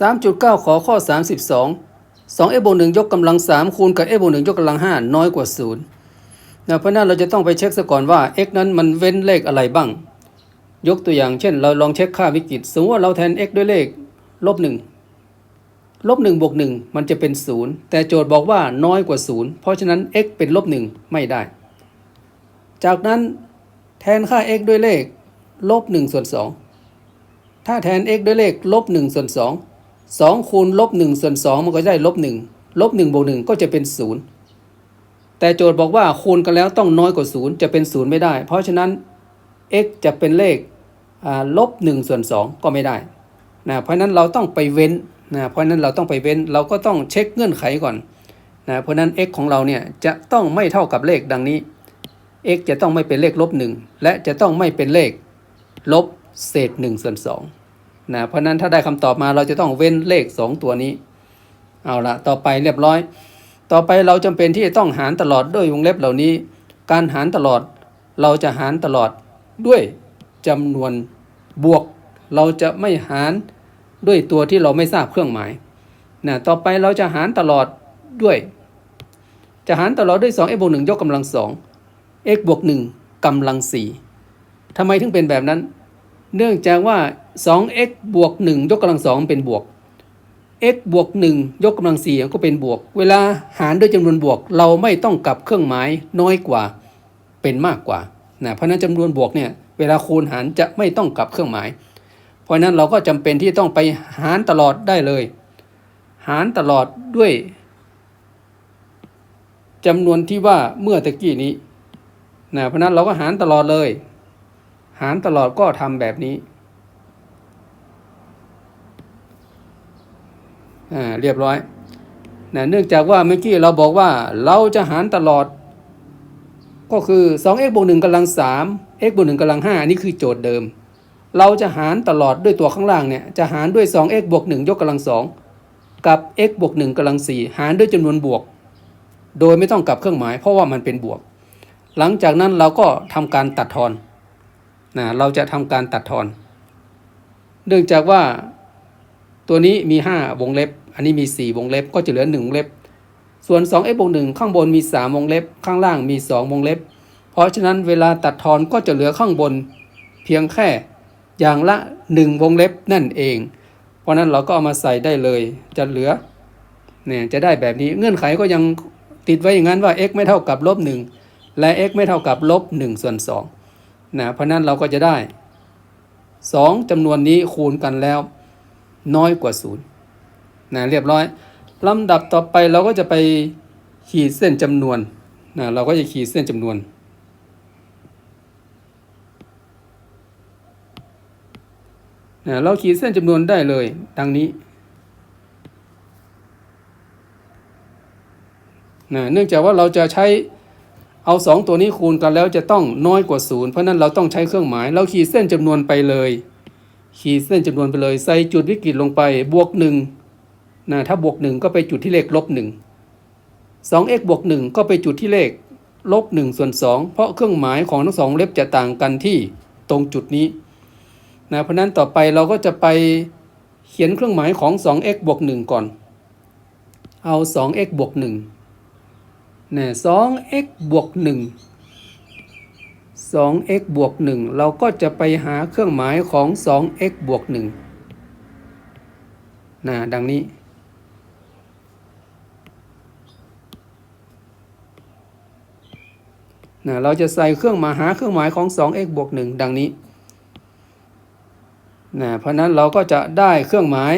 3.9 ขอข้อ 32 2 x บวก1ยกกำลัง 3 คูณกับ x บวก1ยกกำลัง 5 น้อยกว่า 0นะเพราะนั้นเราจะต้องไปเช็คซะก่อนว่า x นั้นมันเว้นเลขอะไรบ้าง ยกตัวอย่างเช่น เราลองเช็คค่าวิกฤต สมมติว่าเราแทน x ด้วยเลขลบ1ลบ1บวก1มันจะเป็น 0 แต่โจทย์บอกว่าน้อยกว่า 0 เพราะฉะนั้น x เป็นลบ1ไม่ได้ จากนั้นแทนค่า x ด้วยเลขลบ1ส่วน2ถ้าแทน x ด้วยเลขลบ1ส่วน2 2คูณลบ1ส่วน2มันก็ได้ลบ1ลบ1บวก1ก็จะเป็น0แต่โจทย์บอกว่าคูณกันแล้วต้องน้อยกว่า0จะเป็น0ไม่ได้ เพราะฉะนั้น x จะเป็นเลขอ่าลบ1ส่วน2ก็ไม่ได้นะเพราะนั้นเราต้องไปเว้นนะเพราะนั้นเราต้องไปเว้นเราก็ต้องเช็คเงื่อนไขก่อนนะเพราะนั้น x ของเราเนี่ยจะต้องไม่เท่ากับเลขดังนี้ x จะต้องไม่เป็นเลขลบ1และจะต้องไม่เป็นเลขลบเศษ1ส่วน2 นะเพราะนั้นถ้าได้คำตอบมาเราจะต้องเว้นเลข 2 ตัวนี้ เอาละต่อไปเรียบร้อย ต่อไปเราจำเป็นที่จะต้องหารตลอดด้วยวงเล็บเหล่านี้ การหารตลอดเราจะหารตลอดด้วยจำนวนบวก เราจะไม่หารด้วยตัวที่เราไม่ทราบเครื่องหมายนะต่อไปเราจะหารตลอดด้วย จะหารตลอดด้วย2 x บวก1ยกกำลัง2 x บวก1กำลัง4ทำไมถึงเป็นแบบนั้น เนื่องจากว่า 2x บวก 1 ยกกำลัง2เป็นบวก x บวก 1 ยกกำลัง4ก็เป็นบวก เวลาหารด้วยจำนวนบวก เราไม่ต้องกลับเครื่องหมายน้อยกว่าเป็นมากกว่านะเพราะนั้นจำนวนบวกเนี่ยเวลาคูณหารจะไม่ต้องกลับเครื่องหมาย เพราะนั้นเราก็จำเป็นที่ต้องไปหารตลอดได้เลย หารตลอดด้วยจำนวนที่ว่าเมื่อตะกี้นี้นะเพราะนั้นเราก็หารตลอดเลย หารตลอดก็ทำแบบนี้อ่า เรียบร้อยนะเนื่องจากว่าเมื่อกี้เราบอกว่าเราจะหารตลอด ก็คือ 2x บวก1กำลัง 3 x บวก1กำลัง5อันนี้คือโจทย์เดิม เราจะหารตลอดด้วยตัวข้างล่างเนี่ยจะหารด้วย 2x บวก1ยกกำลัง 2 กับ x บวก1กำลัง 4 หารด้วยจำนวนบวก โดยไม่ต้องกลับเครื่องหมาย เพราะว่ามันเป็นบวก หลังจากนั้นเราก็ทำการตัดทอนนะเราจะทำการตัดทอน เนื่องจากว่าตัวนี้มี 5 วงเล็บ อันนี้มี 4 วงเล็บก็จะเหลือ 1 วงเล็บ ส่วน 2x บวก1ข้างบนมี 3 วงเล็บ ข้างล่างมี 2 วงเล็บ เพราะฉะนั้นเวลาตัดทอนก็จะเหลือข้างบน เพียงแค่อย่างละ 1 วงเล็บนั่นเอง เพราะนั้นเราก็เอามาใส่ได้เลย จะเหลือเนี่ยจะได้แบบนี้เงื่อนไขก็ยังติดไว้อย่างนั้นว่า x ไม่เท่ากับลบ1และ x ไม่เท่ากับลบ1ส่วน2นะเพราะนั้นเราก็จะได้ 2จำนวนนี้คูณกันแล้ว น้อยกว่า 0 นะเรียบร้อยลำดับต่อไปเราก็จะไปขีดเส้นจำนวนนะเราก็จะขีดเส้นจำนวน นะเราขีดเส้นจำนวนได้เลยดังนี้นะเนื่องจากว่าเราจะใช้เอาสองตัวนี้คูณกันแล้วจะต้องน้อยกว่าศูนย์เพราะนั้นเราต้องใช้เครื่องหมาย เราขีดเส้นจำนวนไปเลย ขีดเส้นจำนวนไปเลย ใส่จุดวิกฤตลงไปบวกห นะถ้าบวกหนึ่งก็ไปจุดที่เลขลบหนึ่งสองเอ็กบวกหนึ่งก็ไปจุดที่เลขลบหนึ่งส่วนสองเพราะเครื่องหมายของทั้งสองเล็บจะต่างกันที่ตรงจุดนี้นะเพราะนั้นต่อไปเราก็จะไปเขียนเครื่องหมายของ 2x บวก 1 ก่อน เอา 2x บวก1นะ 2x บวก 1 2x บวก 1 เราก็จะไปหาเครื่องหมายของ 2x บวก1นะดังนี้ นะเราจะใส่เครื่องหมายหาเครื่องหมายของ 2x บวก1ดังนี้นะเพราะนั้นเราก็จะได้เครื่องหมาย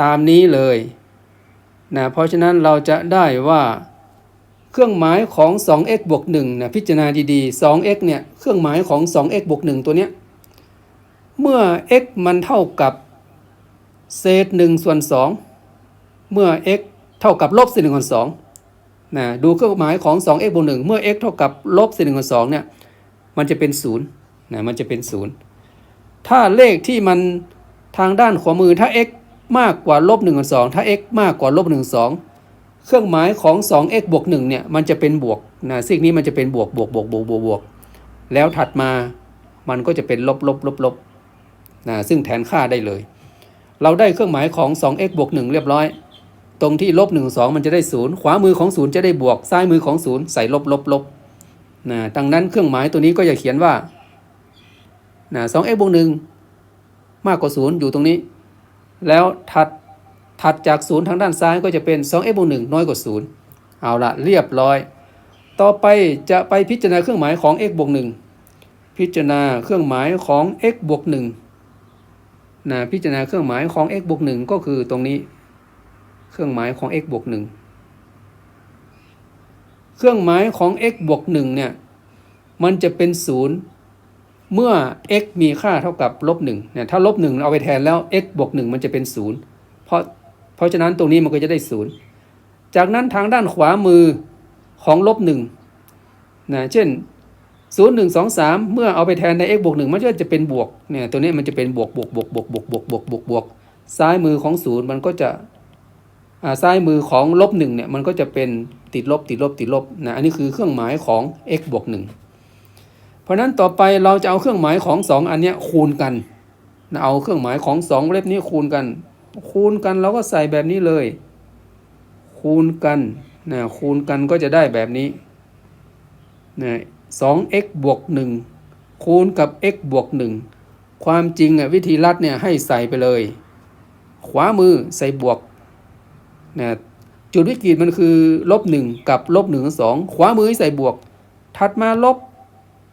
ตามนี้เลยนะเพราะฉะนั้นเราจะได้ว่าเครื่องหมายของ 2x บวก1นะพิจารณาดีๆ 2x เนี่ยเครื่องหมายของ 2x บวก1ตัวเนี้ยเมื่อ x มันเท่ากับเศษ1ส่วน2เมื่อ x เท่ากับลบเศษ1ส่วน2 นะดูเครื่องหมายของ 2x บวก1เมื่อ x เท่ากับลบเศษ1ส่วน2เนี่ยมันจะเป็น0นะมันจะเป็น 0 ถ้าเลขที่มันทางด้านขวามือถ้า x มากกว่าลบ1ส่วน2ถ้า x มากกว่าลบ1ส่วน2เครื่องหมายของ 2x บวก1เนี่ยมันจะเป็นบวกนะซีกนี้มันจะเป็นบวกบวกบวกบวกบวกบวกแล้วถัดมามันก็จะเป็นลบลบลบลบนะซึ่งแทนค่าได้เลย เราได้เครื่องหมายของ 2x บวก1เรียบร้อย ตรงที่ลบ1 2มันจะได้0ขวามือของ0จะได้บวก ซ้ายมือของ0ใส่ลบลบลบนะดังนั้นเครื่องหมายตัวนี้ก็อย่าเขียนว่านะ 2x บวก1มากกว่า0อยู่ตรงนี้ แล้วถัดถัดจาก0ทางด้านซ้ายก็จะเป็น 2x บวก1น้อยกว่า0เอาละเรียบร้อย ต่อไปจะไปพิจารณาเครื่องหมายของ x บวก1พิจารณาเครื่องหมายของ x บวก1นะพิจารณาเครื่องหมายของ x บวก1ก็คือตรงนี้ เครื่องหมายของ x บวก1เครื่องหมายของ x บวก1เนี่ยมันจะเป็น0เมื่อ x มีค่าเท่ากับลบ1เนี่ยถ้าลบ1เอาไปแทนแล้ว x บวก1มันจะเป็น0เพราะเพราะฉะนั้นตรงนี้มันก็จะได้0จากนั้นทางด้านขวามือของลบ1นะเช่น 0 1 2 3 เมื่อเอาไปแทนใน x บวก1มันก็จะเป็นบวกเนี่ยตัวนี้มันจะเป็นบวกบวกบวกบวกบวกบวกบวกบวกบวกซ้ายมือของ 0 มันก็จะ ซ้ายมือของลบหนึ่งเนี่ยมันก็จะเป็นติดลบติดลบติดลบนะอันนี้คือเครื่องหมายของ x บวกหนึ่งเพราะนั้นต่อไปเราจะเอาเครื่องหมายของ 2 อันเนี้ยคูณกันนะเอาเครื่องหมายของ 2 เล็บนี้คูณกัน คูณกันเราก็ใส่แบบนี้เลย คูณกันนะคูณกันก็จะได้แบบนี้นะสอง x บวกหนึ่งคูณกับ x บวกหนึ่งความจริงอะวิธีลัดเนี่ยให้ใส่ไปเลย ขวามือใส่บวก นะจุดวิกฤตมันคือลบหนึ่งกับลบหนึ่งสองขวามือใส่บวก ถัดมาลบ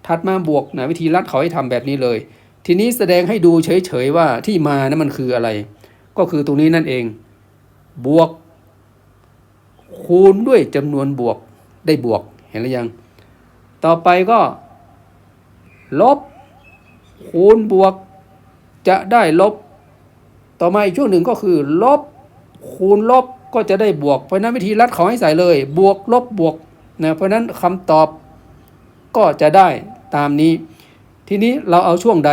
ถัดมาบวกนะวิธีรัดเขาให้ทำแบบนี้เลย ทีนี้แสดงให้ดูเฉยๆว่าที่มานะั้นมันคืออะไร ก็คือตรงนี้นั่นเอง บวก คูณด้วยจำนวนบวกได้บวกเห็นหรือยัง ต่อไปก็ ลบ คูณบวก จะได้ลบ ต่อมาอีกช่วงหนึ่งก็คือ ลบ คูณลบ ก็จะได้บวก เพราะนั้นวิธีรัดเขาให้ใส่เลย บวกลบบวกนะเพราะฉะนั้นคำตอบก็จะได้ตามนี้ ทีนี้เราเอาช่วงใด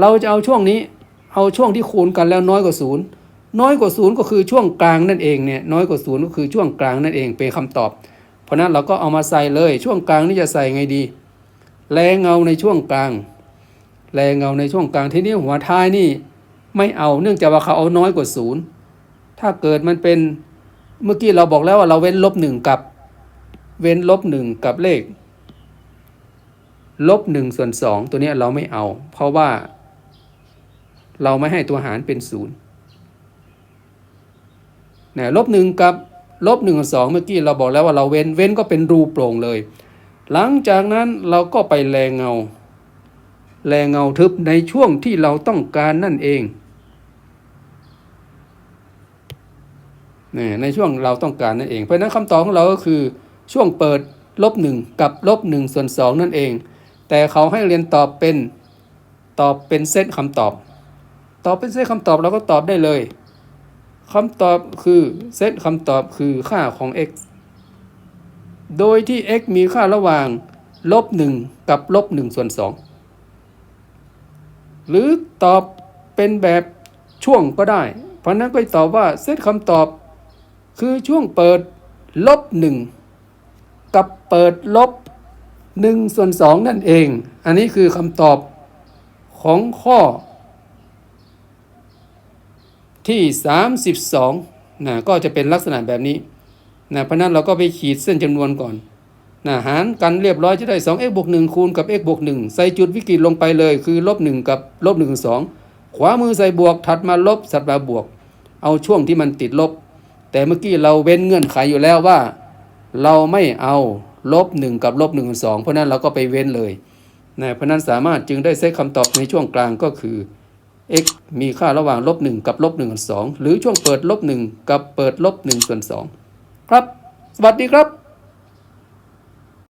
เราจะเอาช่วงนี้ เอาช่วงที่คูณกันแล้วน้อยกว่าศูนย์น้อยกว่าศูนย์ก็คือช่วงกลางนั่นเองเนี่ยน้อยกว่าศูนย์ก็คือช่วงกลางนั่นเองเป็นคำตอบ เพราะนั้นเราก็เอามาใส่เลยช่วงกลางนี่จะใส่ไงดี แรงเงาในช่วงกลาง แรงเงาในช่วงกลางทีนี้หัวท้ายนี่ ไม่เอาเนื่องจากว่าเขาเอาน้อยกว่าศูนย์ ถ้าเกิดมันเป็นเมื่อกี้เราบอกแล้วว่าเราเว้นลบหนึ่งกับ เว้นลบหนึ่งกับเลข ลบหนึ่งส่วนสองตัวนี้เราไม่เอา เพราะว่า เราไม่ให้ตัวหารเป็นศูนย์นะลบหนึ่งกับลบหนึ่งสองเมื่อกี้เราบอกแล้วว่าเราเว้นเว้นก็เป็นรูโปร่งเลย หลังจากนั้นเราก็ไปแรงเงา แรงเงาทึบในช่วงที่เราต้องการนั่นเอง ในช่วงเราต้องการนั่นเอง เพราะนั้นคำตอบของเราก็คือช่วงเปิดลบหนึ่งกับลบหนึ่งส่วนสองนั่นเอง แต่เขาให้เรียนตอบเป็นตอบเป็นเซตคำตอบ ตอบเป็นเซตคำตอบเราก็ตอบได้เลยคำตอบคือเซตคำตอบคือค่าของ x โดยที่ x มีค่าระหว่างลบหนึ่งกับลบหนึ่งส่วนสองหรือตอบเป็นแบบช่วงก็ได้ เพราะนั้นก็ตอบว่าเซตคำตอบ คือช่วงเปิดลบหนึ่งกับเปิดลบหนึ่งส่วนสองนั่นเอง อันนี้คือคำตอบของข้อ ที่ 32นะก็จะเป็นลักษณะแบบนี้นะเพราะนั้นเราก็ไปขีดเส้นจำนวนก่อนนะหารกันเรียบร้อยจะได้ 2x บวก1คูณกับ x บวก1ใส่จุดวิกฤตลงไปเลย คือลบ1กับลบ1 2 ขวามือใส่บวกถัดมาลบสัตว์มาบวก เอาช่วงที่มันติดลบ แต่เมื่อกี้เราเว้นเงื่อนไขอยู่แล้วว่า เราไม่เอาลบหนึ่งกับลบหนึ่งสองเพราะนั้นเราก็ไปเว้นเลยนะเพราะนั้นสามารถจึงได้เซตคำตอบในช่วงกลางก็คือ x มีค่าระหว่างลบหนึ่งกับลบหนึ่งส่วนสองหรือช่วงเปิดลบหนึ่งกับเปิดลบหนึ่งส่วนสองครับ สวัสดีครับ